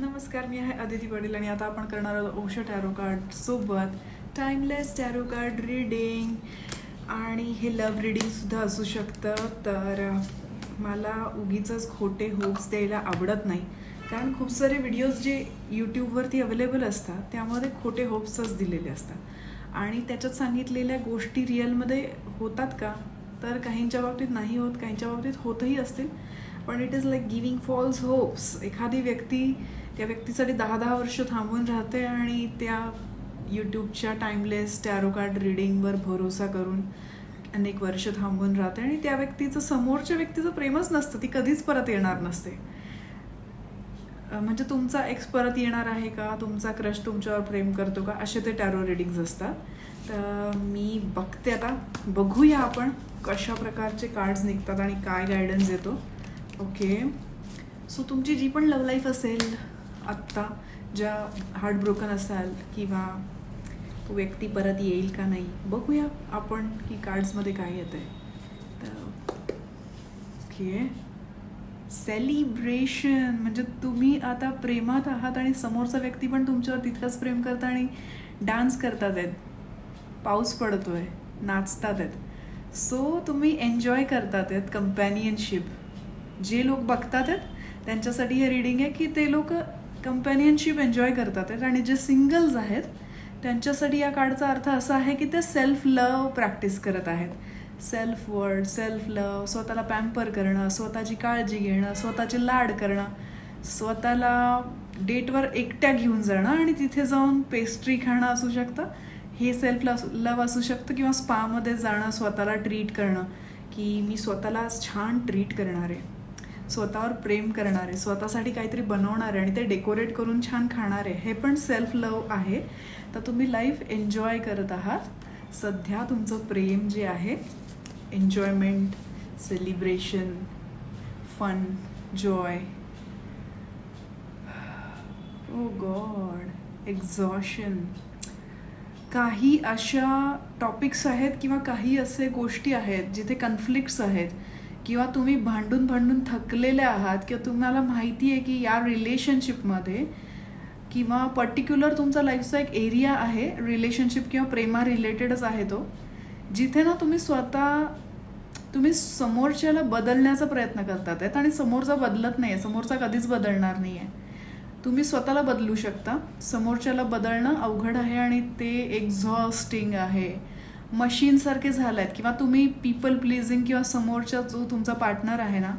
नमस्कार मी आहे अदिती पाटील आणि आता आपण करणार आहोत ओशो टॅरो कार्ड सोबत. टाइमलेस टॅरो कार्ड रीडिंग आणि हे लव रिडिंग सुद्धा असू शकतं तर मला उगीच खोटे होप्स द्यायला आवडत नाही. कारण खूप सारे व्हिडिओज जे यूट्यूबवरती अवेलेबल असतात त्यामध्ये खोटे होप्सच दिलेले असतात. आणि त्याच्यात सांगितलेल्या गोष्टी रिअलमध्ये होतात का? तर काहींच्या बाबतीत नाही होत काहींच्या बाबतीत होतही असतील. पण it is like giving false hopes एखादी व्यक्ती त्या व्यक्तीसाठी दहा दहा वर्ष थांबून राहते आणि त्या यूट्यूबच्या टाईमलेस टॅरो कार्ड रिडिंगवर भरोसा करून अनेक वर्ष थांबून राहते आणि त्या व्यक्तीचं समोरच्या व्यक्तीचं प्रेमच नसतं. ती कधीच परत येणार नसते. म्हणजे तुमचा एक्स परत येणार आहे का? तुमचा क्रश तुमच्यावर प्रेम करतो का? असे ते टॅरो रिडिंग्स असतात. तर मी बघते आता. बघूया आपण कशा प्रकारचे कार्ड्स निघतात आणि काय गायडन्स येतो ओके. सो तुमची जी पण लव लाईफ असेल आत्ता ज्या हार्ट ब्रोकन असाल किंवा तो व्यक्ती परत येईल का नाही बघूया आपण की कार्ड्समध्ये काय येत आहे तर ओके. सेलिब्रेशन म्हणजे तुम्ही आता प्रेमात आहात आणि समोरचा व्यक्ती पण तुमच्यावर तितकंच प्रेम करता आणि डान्स करतात आहेत. पाऊस पडतोय नाचतात आहेत. सो तुम्ही एन्जॉय करतात आहेत कंपॅनियनशिप जे लोक बघतात आहेत त्यांच्यासाठी हे रिडिंग आहे की ते लोक कंपॅनियनशिप एन्जॉय करतात आणि जे सिंगल्स आहेत त्यांच्यासाठी या कार्डचा अर्थ असा आहे की ते सेल्फ लव प्रॅक्टिस करत आहेत. सेल्फ वर्ड सेल्फ लव स्वतःला पॅम्पर करणं स्वतःची काळजी घेणं स्वतःचे लाड करणं स्वतःला डेटवर एकट्या घेऊन जाणं आणि तिथे जाऊन पेस्ट्री खाणं असू शकतं. हे सेल्फ लव असू शकतं किंवा स्पामध्ये जाणं स्वतःला ट्रीट करणं की मी स्वतःला छान ट्रीट करणार आहे. स्वतःवर प्रेम करणारे स्वतःसाठी काहीतरी बनवणारे आणि ते डेकोरेट करून छान खाणारे हे पण सेल्फ लव आहे. तर तुम्ही लाईफ एन्जॉय करत आहात. सध्या तुमचं प्रेम जे आहे enjoyment celebration fun joy oh god exhaustion काही अशा टॉपिक्स आहेत किंवा काही असे गोष्टी आहेत जिथे कन्फ्लिक्ट्स आहेत. किंवा तुम्ही भांडून भांडून थकलेले आहात किंवा तुम्हाला माहिती आहे की या रिलेशनशिपमध्ये किंवा पर्टिक्युलर तुमचा लाईफचा एक एरिया आहे रिलेशनशिप किंवा प्रेमा रिलेटेडच आहे तो जिथे ना तुम्ही स्वतः तुम्ही समोरच्याला बदलण्याचा प्रयत्न करतात आहेत आणि समोरचा बदलत नाही आहे समोरचा कधीच बदलणार नाही आहे तुम्ही स्वतःला बदलू शकता. समोरच्याला बदलणं अवघड आहे आणि ते एक्झॉस्टिंग आहे. मशीनसारखे झालं आहेत किंवा तुम्ही पीपल प्लीजिंग किंवा समोरचा जो तुमचा पार्टनर आहे ना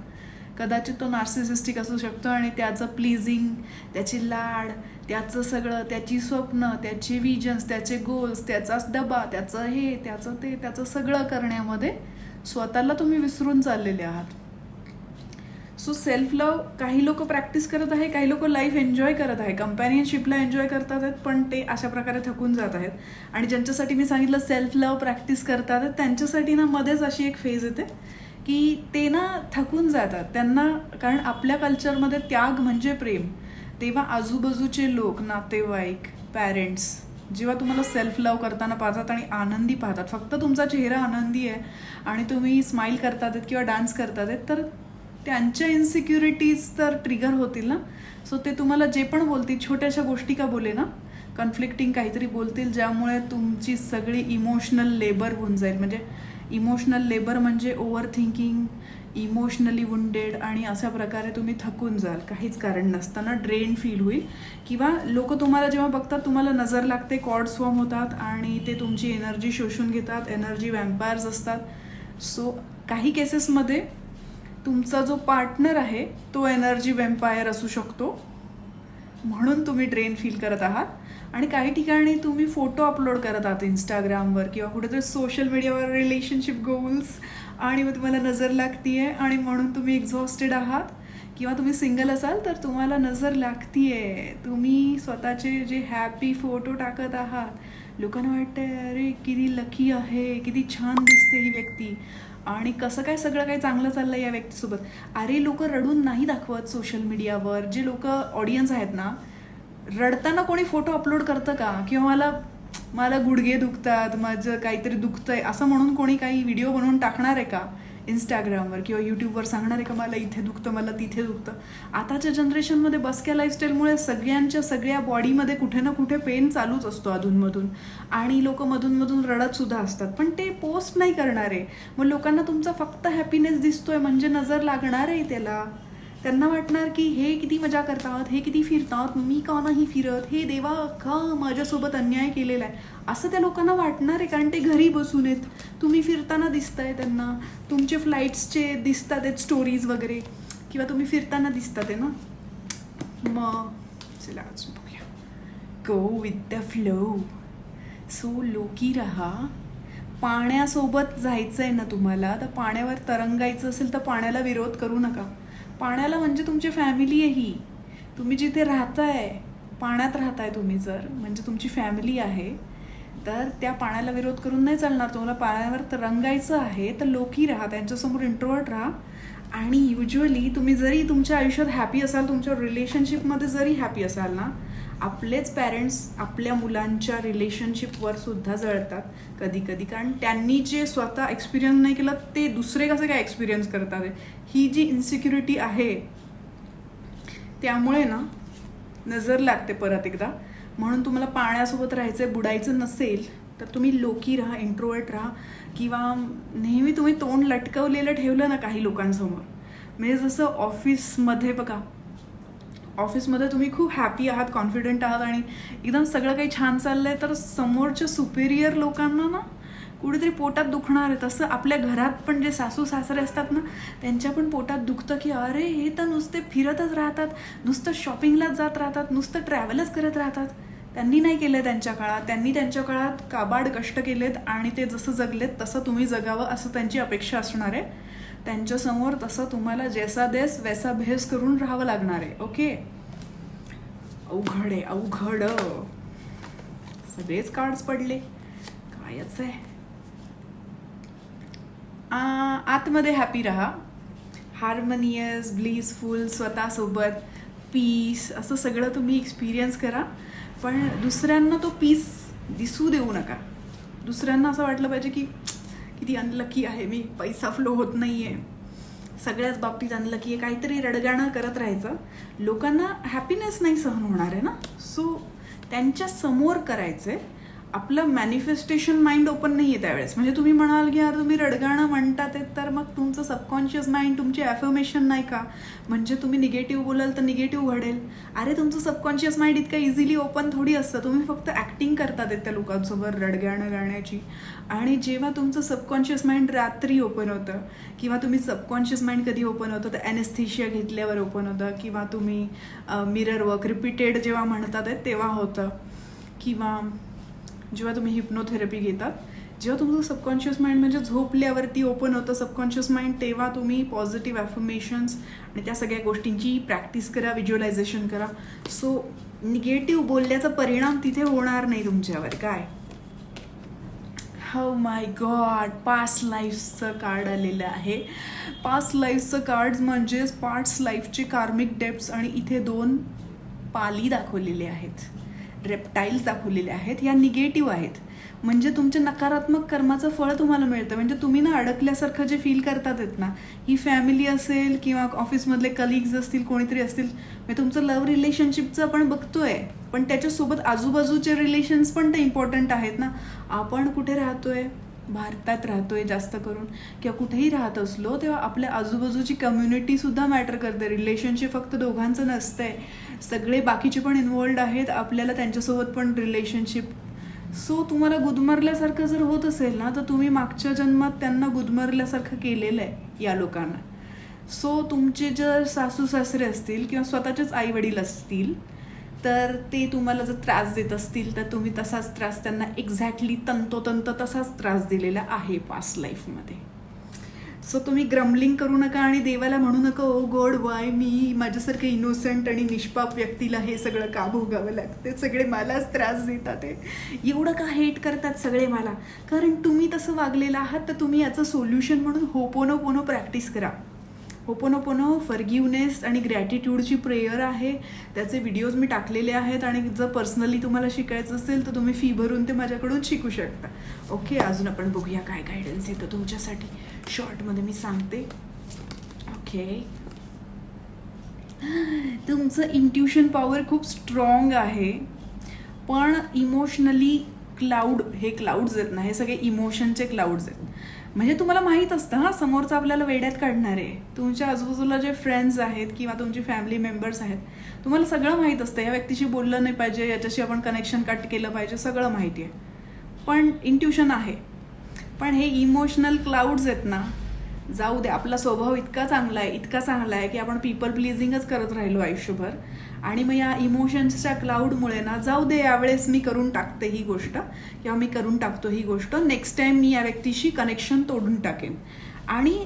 कदाचित तो नार्सिसिस्टिक असू शकतो आणि त्याचं प्लीजिंग त्याची लाड त्याचं सगळं त्याची स्वप्न त्याचे विजन्स त्याचे गोल्स त्याचाच डबा त्याचं हे त्याचं ते त्याचं सगळं करण्यामध्ये स्वतःला तुम्ही विसरून चाललेले आहात. सो सेल्फ लव काही लोक प्रॅक्टिस करत आहे काही लोक लाईफ एन्जॉय करत आहे कंपॅनियनशिपला एन्जॉय करतात आहेत पण ते अशा प्रकारे थकून जात आहेत. आणि ज्यांच्यासाठी मी सांगितलं सेल्फ लव प्रॅक्टिस करतात आहेत त्यांच्यासाठी ना मध्येच अशी एक फेज येते की ते ना थकून जातात. त्यांना कारण आपल्या कल्चरमध्ये त्याग म्हणजे प्रेम. तेव्हा आजूबाजूचे लोक नातेवाईक पॅरेंट्स जेव्हा तुम्हाला सेल्फ लव करताना पाहतात आणि आनंदी पाहतात. फक्त तुमचा चेहरा आनंदी आहे आणि तुम्ही स्माईल करतात किंवा डान्स करतात तर त्यांच्या इन्सिक्युरिटीज तर ट्रिगर होतील ना? सो ते तुम्हाला जे पण बोलतील छोट्याशा गोष्टी का बोले ना? कन्फ्लिक्टिंग काहीतरी बोलतील ज्यामुळे तुमची सगळी इमोशनल लेबर होऊन जाईल. म्हणजे इमोशनल लेबर म्हणजे ओव्हर थिंकिंग इमोशनली वुंडेड आणि अशा प्रकारे तुम्ही थकून जाल. काहीच कारण नसताना ड्रेन फील होईल. किंवा लोक तुम्हाला जेव्हा बघतात तुम्हाला नजर लागते कॉर्ड्स फॉर्म होतात आणि ते तुमची एनर्जी शोषून घेतात एनर्जी वॅम्पायर्स असतात. सो काही केसेसमध्ये तुमचा जो पार्टनर आहे तो एनर्जी वेम्पायर असू शकतो. म्हणून तुम्ही ड्रेन फील करत आहात. आणि काही ठिकाणी तुम्ही फोटो अपलोड करत आहात इंस्टाग्रामवर किंवा कुठेतरी सोशल मीडियावर रिलेशनशिप गोल्स आणि मग तुम्हाला नजर लागतीये आणि म्हणून तुम्ही एक्झॉस्टेड आहात. किंवा तुम्ही सिंगल असाल तर तुम्हाला नजर लागतीये. तुम्ही स्वतःचे जे हॅपी फोटो टाकत आहात लोकांना वाटतं अरे किती लकी आहे किती छान दिसते ही व्यक्ती. आणि कसं काय सगळं काही चांगलं चाललं या व्यक्तीसोबत? अरे लोक रडून नाही दाखवत सोशल मीडियावर जे लोक ऑडियन्स आहेत ना रडताना कोणी फोटो अपलोड करतं का? किंवा मला मला गुडघे दुखतात माझं काहीतरी दुखतंय असं म्हणून कोणी काही व्हिडिओ बनवून टाकणार आहे का? इंस्टाग्रामवर किंवा यूट्यूबवर सांगणार आहे का मला इथे दुखतं मला तिथे दुखतं. आताच्या जनरेशनमध्ये बसक्या लाईफस्टाईलमुळे सगळ्यांच्या सगळ्या बॉडीमध्ये कुठे ना कुठे पेन चालूच असतो अधूनमधून. आणि लोक मधूनमधून रडत सुद्धा असतात. पण ते पोस्ट नाही करणार. आहे मग लोकांना तुमचा फक्त हॅपीनेस दिसतोय म्हणजे नजर लागणार आहे त्याला. त्यांना वाटणार की हे किती मजा करतात हे किती फिरतात मी का नाही फिरत हे देवा का माझ्यासोबत अन्याय केलेला आहे? असं त्या लोकांना वाटणार आहे कारण ते घरी बसून आहेत. तुम्ही फिरताना दिसताय त्यांना. तुमचे फ्लाईट्सचे दिसतात आहेत स्टोरीज वगैरे. किंवा तुम्ही फिरताना दिसतात आहे ना? मग चला अजून बघूया. Go with the flow so लोकी रहा. पाण्यासोबत जायचं आहे ना तुम्हाला? तर पाण्यावर तरंगायचं असेल तर पाण्याला विरोध करू नका. पाण्याला म्हणजे तुमची फॅमिली आहे ही. तुम्ही जिथे राहताय पाण्यात राहताय तुम्ही जर म्हणजे तुमची फॅमिली आहे तर त्या पाण्याला विरोध करून नाही चालणार. तुम्हाला पाण्यावर तर रंगायचं आहे तर लोकी राहा त्यांच्यासमोर इंट्रोवर्ट राहा. आणि युजली तुम्ही जरी तुमच्या आयुष्यात हॅपी असाल तुमच्या रिलेशनशिपमध्ये जरी हॅपी असाल ना आपलेच पॅरेंट्स आपल्या मुलांच्या रिलेशनशिपवर सुद्धा जळतात कधी कधी. कारण त्यांनी जे स्वतः एक्सपिरियन्स नाही केलं ते दुसरे कसं काय एक्सपिरियन्स करतात? ही जी इन्सिक्युरिटी आहे त्यामुळे ना नजर लागते परत एकदा. म्हणून तुम्हाला पाण्यासोबत राहायचं बुडायचं नसेल तर तुम्ही लोकी राहा इंट्रोवर्ट राहा किंवा नेहमी तुम्ही तोंड लटकवलेलं ठेवलं ना काही लोकांसमोर. म्हणजे जसं ऑफिसमध्ये बघा ऑफिसमध्ये तुम्ही खूप हॅपी आहात कॉन्फिडंट आहात आणि एकदम सगळं काही छान चाललंय तर समोरच्या सुपेरियर लोकांना ना कुठेतरी पोटात दुखणार आहे. तसं आपल्या घरात पण जे सासू सासरे असतात ना त्यांच्या पण पोटात दुखतं की अरे हे तर नुसते फिरतच राहतात नुसतं शॉपिंगलाच जात राहतात नुसतं ट्रॅव्हलच करत राहतात. त्यांनी नाही केलं त्यांच्या काळात. त्यांनी त्यांच्या काळात काबाड कष्ट केलेत आणि ते जसं जगलेत तसं तुम्ही जगावं असं त्यांची अपेक्षा असणार आहे. त्यांच्यासमोर तसं तुम्हाला जैसा देस वैसा भेस करून राहावं लागणार आहे. ओके? अवघड आहे अवघड. सगळेच कार्ड्स पडले. कायच आहे. आतमध्ये हॅपी राहा. हार्मोनियस ब्लीसफुल स्वतःसोबत पीस असं सगळं तुम्ही एक्सपिरियन्स करा. पण दुसऱ्यांना तो पीस दिसू देऊ नका. दुसऱ्यांना असं वाटलं पाहिजे की किती अनलकी आहे मी. पैसा फ्लो होत नाही आहे सगळ्याच बाबतीत अनलकी आहे. काहीतरी रडगाणं करत राहायचं. लोकांना हॅपीनेस नाही सहन होणार आहे ना? सो त्यांच्यासमोर करायचं आहे आपलं मॅनिफेस्टेशन माइंड ओपन नाही आहे त्यावेळेस. म्हणजे तुम्ही म्हणाल की यार तुम्ही रडगाणं म्हणतात तर मग तुमचं सबकॉन्शियस माइंड तुमची ॲफर्मेशन नाही का? म्हणजे तुम्ही निगेटिव्ह बोलाल तर निगेटिव्ह घडेल. अरे तुमचं सबकॉन्शियस माइंड इतकं इझिली ओपन थोडी असतं. तुम्ही फक्त ॲक्टिंग करतात त्या लोकांसोबत रडगाणं गाण्याची. आणि जेव्हा तुमचं सबकॉन्शियस माइंड रात्री ओपन होतं किंवा तुम्ही सबकॉन्शियस माइंड कधी ओपन होतं तर ॲनेस्थेशिया घेतल्यावर ओपन होतं किंवा तुम्ही मिरर वर्क रिपीटेड जेव्हा म्हणतात तेव्हा होतं. किंवा जेव्हा तुम्ही हिप्नोथेरपी घेतात जेव्हा तुमचं सबकॉन्शियस माइंड म्हणजे झोपल्यावरती ओपन होतं सबकॉन्शियस माइंड तेव्हा तुम्ही पॉझिटिव्ह ॲफर्मेशन्स आणि त्या सगळ्या गोष्टींची प्रॅक्टिस करा व्हिज्युअलायझेशन करा. सो निगेटिव्ह बोलण्याचा परिणाम तिथे होणार नाही तुमच्यावर. काय? हो माय गॉड पास्ट लाईफचं कार्ड आलेलं आहे. पास्ट लाईफचं कार्ड म्हणजेच पास्ट लाईफचे कार्मिक डेप्स आणि इथे दोन पाली दाखवलेले आहेत. रेप्टाईल्स दाखवलेले आहेत या निगेटिव्ह आहेत. म्हणजे तुमच्या नकारात्मक कर्माचं फळ तुम्हाला मिळतं. म्हणजे तुम्ही ना अडकल्यासारखं जे फील करतात आहेत ना ही फॅमिली असेल किंवा ऑफिसमधले कलिग्ज असतील कोणीतरी असतील म्हणजे तुमचं लव्ह रिलेशनशिपचं आपण बघतोय. पण त्याच्यासोबत आजूबाजूचे रिलेशन्स पण ते इम्पॉर्टंट आहेत ना. आपण कुठे राहतोय? भारतात राहतोय जास्त करून किंवा कुठेही राहत असलो तेव्हा आपल्या आजूबाजूची कम्युनिटी सुद्धा मॅटर करते. रिलेशनशिप फक्त दोघांचं नसतंय. सगळे बाकीचे पण इन्वॉल्ड आहेत. आपल्याला त्यांच्यासोबत पण रिलेशनशिप सो तुम्हाला गुदमरल्यासारखं जर होत असेल ना तर तुम्ही मागच्या जन्मात त्यांना गुदमरल्यासारखं केलेलं आहे या लोकांना. सो तुमचे जर सासू सासरे असतील किंवा स्वतःचेच आई वडील असतील तर ते तुम्हाला जर त्रास देत असतील तर तुम्ही तसाच त्रास त्यांना एक्झॅक्टली तंतोतंत तसाच त्रास दिलेला आहे पास्ट लाईफमध्ये सो तुम्ही ग्रमलिंग करू नका आणि देवाला म्हणू नका ओ गॉड वाय मी माझ्यासारखं इनोसंट आणि निष्पाप व्यक्तीला हे सगळं का भोगावं लागते सगळे मलाच त्रास देतात एवढं का हेट करतात सगळे मला? कारण तुम्ही तसं वागलेलं आहात तर तुम्ही याचं सोल्युशन म्हणून होपोनो पोनो प्रॅक्टिस करा. होपोनोपोनो फर्गिवनेस आणि ग्रॅटिट्यूडची प्रेयर आहे. त्याचे व्हिडिओज मी टाकलेले आहेत आणि जर पर्सनली तुम्हाला शिकायचं असेल तर तुम्ही फी भरून ते माझ्याकडून शिकू शकता. ओके अजून आपण बघूया काय गायडन्स येतं तुमच्यासाठी. शॉर्टमध्ये मी सांगते. ओके तुमचं इंट्युशन पॉवर खूप स्ट्रॉंग आहे. पण इमोशनली क्लाउड हे क्लाउड्स आहेत ना हे सगळे इमोशनचे क्लाउड्स आहेत. म्हणजे तुम्हाला माहीत असतं हां समोरचं आपल्याला वेड्यात काढणार आहे. तुमच्या आजूबाजूला जे फ्रेंड्स आहेत किंवा तुमची फॅमिली मेंबर्स आहेत तुम्हाला सगळं माहीत असतं. या व्यक्तीशी बोललं नाही पाहिजे याच्याशी आपण कनेक्शन कट केलं पाहिजे सगळं माहिती आहे. पण इंट्युशन आहे. पण हे इमोशनल क्लाउड्स आहेत ना जाऊ दे आपला स्वभाव इतका चांगला आहे इतका चांगला आहे की आपण पीपल प्लीजिंगच करत राहिलो आयुष्यभर. आणि मग या इमोशन्सच्या क्लाउडमुळे ना जाऊ दे यावेळेस मी करून टाकते ही गोष्ट किंवा मी करून टाकतो ही गोष्ट नेक्स्ट टाईम मी या व्यक्तीशी कनेक्शन तोडून टाकेन. आणि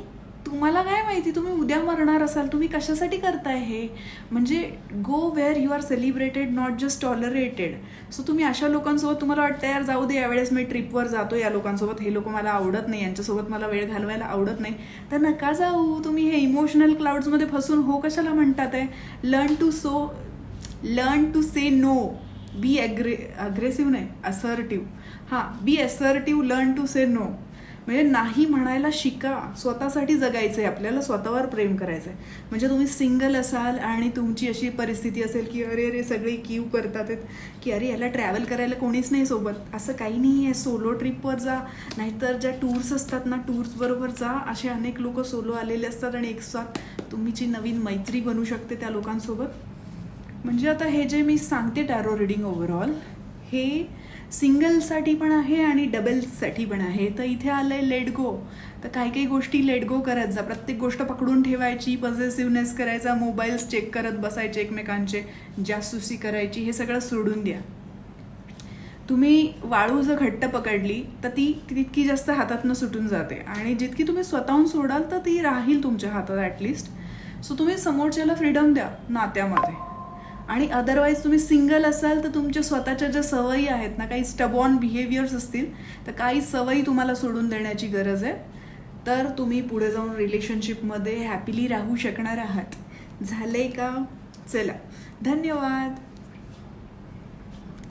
तुम्हाला काय माहिती? तुम्ही उद्या मरणार असाल. तुम्ही कशासाठी करताय हे? म्हणजे go where you are celebrated not just tolerated so तुम्ही अशा लोकांसोबत तुम्हाला वाटतं यार जाऊ दे यावेळेस मी ट्रिपवर जातो या लोकांसोबत. हे लोक मला आवडत नाही. यांच्यासोबत मला वेळ घालवायला आवडत नाही. तर नका जाऊ. तुम्ही हे इमोशनल क्लाउड्समध्ये फसून हो कशाला म्हणतात आहे learn to so learn to say no be अग्रे अग्रेसिव्ह नाही असर्टिव्ह हां be assertive learn to say no म्हणजे नाही म्हणायला शिका. स्वतःसाठी जगायचं आहे आपल्याला स्वतःवर प्रेम करायचं आहे म्हणजे तुम्ही सिंगल असाल आणि तुमची अशी परिस्थिती असेल की अरे अरे सगळी क्यू करतात आहेत की अरे याला ट्रॅव्हल करायला कोणीच नाही सोबत. असं काही नाही आहे सोलो ट्रिपवर जा. नाहीतर ज्या टूर्स असतात ना टूर्सबरोबर जा. असे अनेक लोक सोलो आलेले असतात आणि एक साथ तुमची नवीन मैत्री बनू शकते त्या लोकांसोबत. म्हणजे आता हे जे मी सांगते टॅरो रिडिंग ओव्हरऑल हे सिंगलसाठी पण आहे आणि डबल्ससाठी पण आहे. तर इथे आलंय लेट गो तर काही काही गोष्टी लेट गो करत जा. प्रत्येक गोष्ट पकडून ठेवायची पॉझिटिव्हनेस करायचा मोबाईल्स चेक करत बसायचे एकमेकांचे जासूसी करायची हे सगळं सोडून द्या. तुम्ही वाळू जर घट्ट पकडली तर ती तितकी जास्त हातातनं सुटून जाते. आणि जितकी तुम्ही स्वतःहून सोडाल तर ती राहील तुमच्या हातात ॲटलिस्ट सो तुम्ही समोरच्याला फ्रीडम द्या नात्यामध्ये. आणि अदरवाईज तुम्ही सिंगल असाल तर तुमच्या स्वतःच्या ज्या सवयी आहेत ना काही स्टबॉन बिहेवियर्स असतील तर काही सवयी तुम्हाला सोडून देण्याची गरज आहे. तर तुम्ही पुढे जाऊन रिलेशनशिपमध्ये हॅपीली राहू शकणार आहात. झाले का? चला. धन्यवाद.